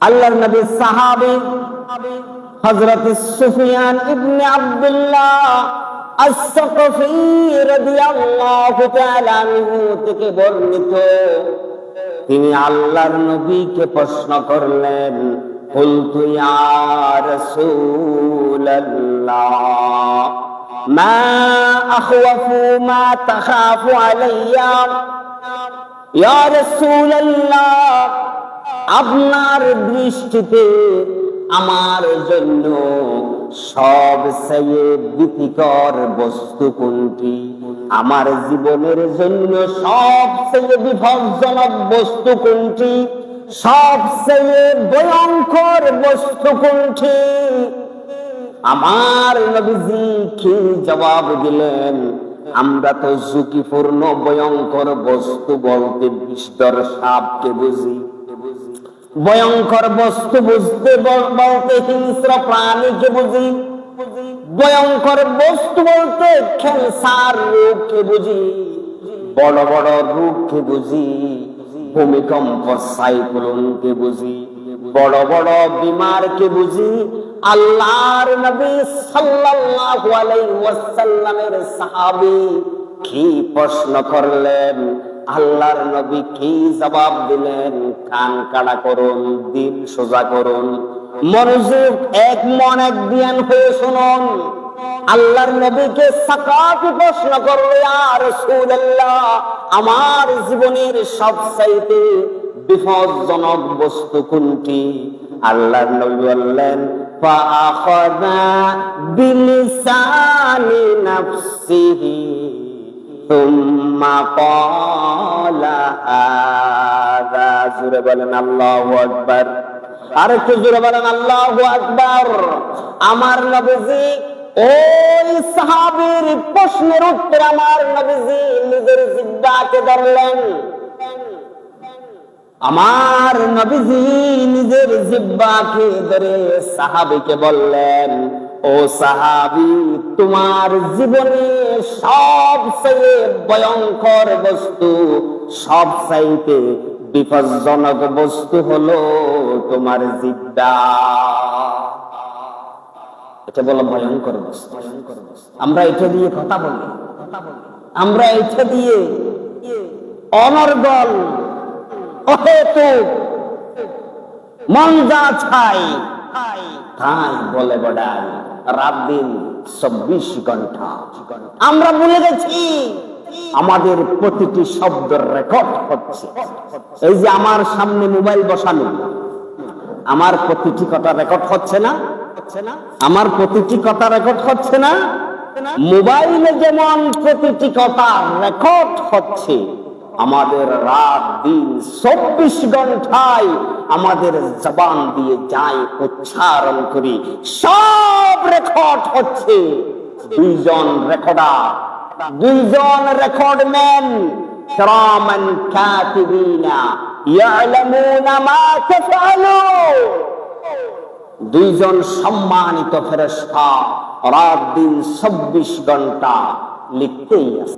আল্লাহর নবী সাহাবী হযরত সুফিয়ান ইবনে আব্দুল্লাহ আস-সাকফি রাদিয়াল্লাহু তাআলা আনহু থেকে বর্ণিত। তিনি আল্লাহর নবীকে প্রশ্ন করলেন আলাইয়া? ইয়া রাসূলাল্লাহ আপনার দৃষ্টিতে আমার জন্য সব চেয়ে ভীতিকর বস্তু কোনটি? আমার জীবনের জন্য সবচেয়ে বিপজ্জনক বস্তু কোনটি? সবচেয়ে ভয়ঙ্কর বস্তু কোনটি? আমার নবীজি কি জবাব দিলেন? আমরা তো ঝুঁকিপূর্ণ, ভয়ঙ্কর বস্তু বলতে বিস্তর সাপকে বুঝি। ভয়ঙ্কর বস্তু বুঝতে বল- বলতে হিংস্র প্রাণীকে বুঝি। ভয়ঙ্কর বস্তু বলতে ক্যান্সার রোগকে বুঝি। বড় বড় রোগকে বুঝি। ভূমিকম্প সাইক্লোনকে বুঝি। বড় বড় বিমারকে বুঝি। আল্লাহর নবী সাল্লাল্লাহু আলাইহি ওয়াসাল্লামের সাহাবী কি প্রশ্ন করলেন? আল্লাহর নবী কি জবাব দিলেন? কান কাড়া করুন দিন সোজা করুন। মনোযোগ এক মন এক জ্ঞান হয়ে শুনুন। আল্লাহর নবীকে সাকাতি প্রশ্ন করলে আর রাসূলুল্লাহ, আমার জীবনের সবচাইতে বিপজ্জনক বস্তু কোনটি? আল্লাহর নবী বললেন ফাআখাযা বিলিসানি নাফসিহি। ثم قال هذا জোরে বলেন আল্লাহু আকবার আরেকটু জোরে বলেন আল্লাহু আকবার আমার নবীজি ওই সাহাবীর প্রশ্নের উত্তর আমার নবীজি নিজের জিব্বাকে ধরলেন আমার নবীজি নিজের জিব্বাকে ধরে সাহাবীকে বললেন ও সাহাবি, তোমার জীবনে সবচেয়ে ভয়ঙ্কর বস্তু সবচাইতে বিপজ্জনক বস্তু হলো তোমার জিব্বা এটা বলো ভয়ঙ্কর বস্তু। আমরা এটা দিয়ে কথা বলি। আমরা এটা দিয়ে অনর্গল, অহেতুক, মন যা ছাই তাই বলে বড়াই? রাত দিন চব্বিশ ঘণ্টা। আমরা ভুলে গেছি, আমাদের প্রতিটি শব্দ রেকর্ড হচ্ছে। এই যে আমার সামনে মোবাইল বসানো, আমার প্রতিটি কথা রেকর্ড হচ্ছে না? আমার প্রতিটি কথা রেকর্ড হচ্ছে না? মোবাইলে যেমন প্রতিটি কথা রেকর্ড হচ্ছে আমাদের রাত দিন চব্বিশ ঘন্টায় আমাদের জবান দিয়ে যাই উচ্চারণ করি। সব রেকর্ড হচ্ছে। দুইজন রেকর্ডার দুইজন রেকর্ডম্যান কিরামান কাতিবিনা ইয়ালামুনা মা তাফআলুন দুইজন সম্মানিত ফেরেশতা রাত দিন চব্বিশ ঘণ্টা লিখতেই আছে।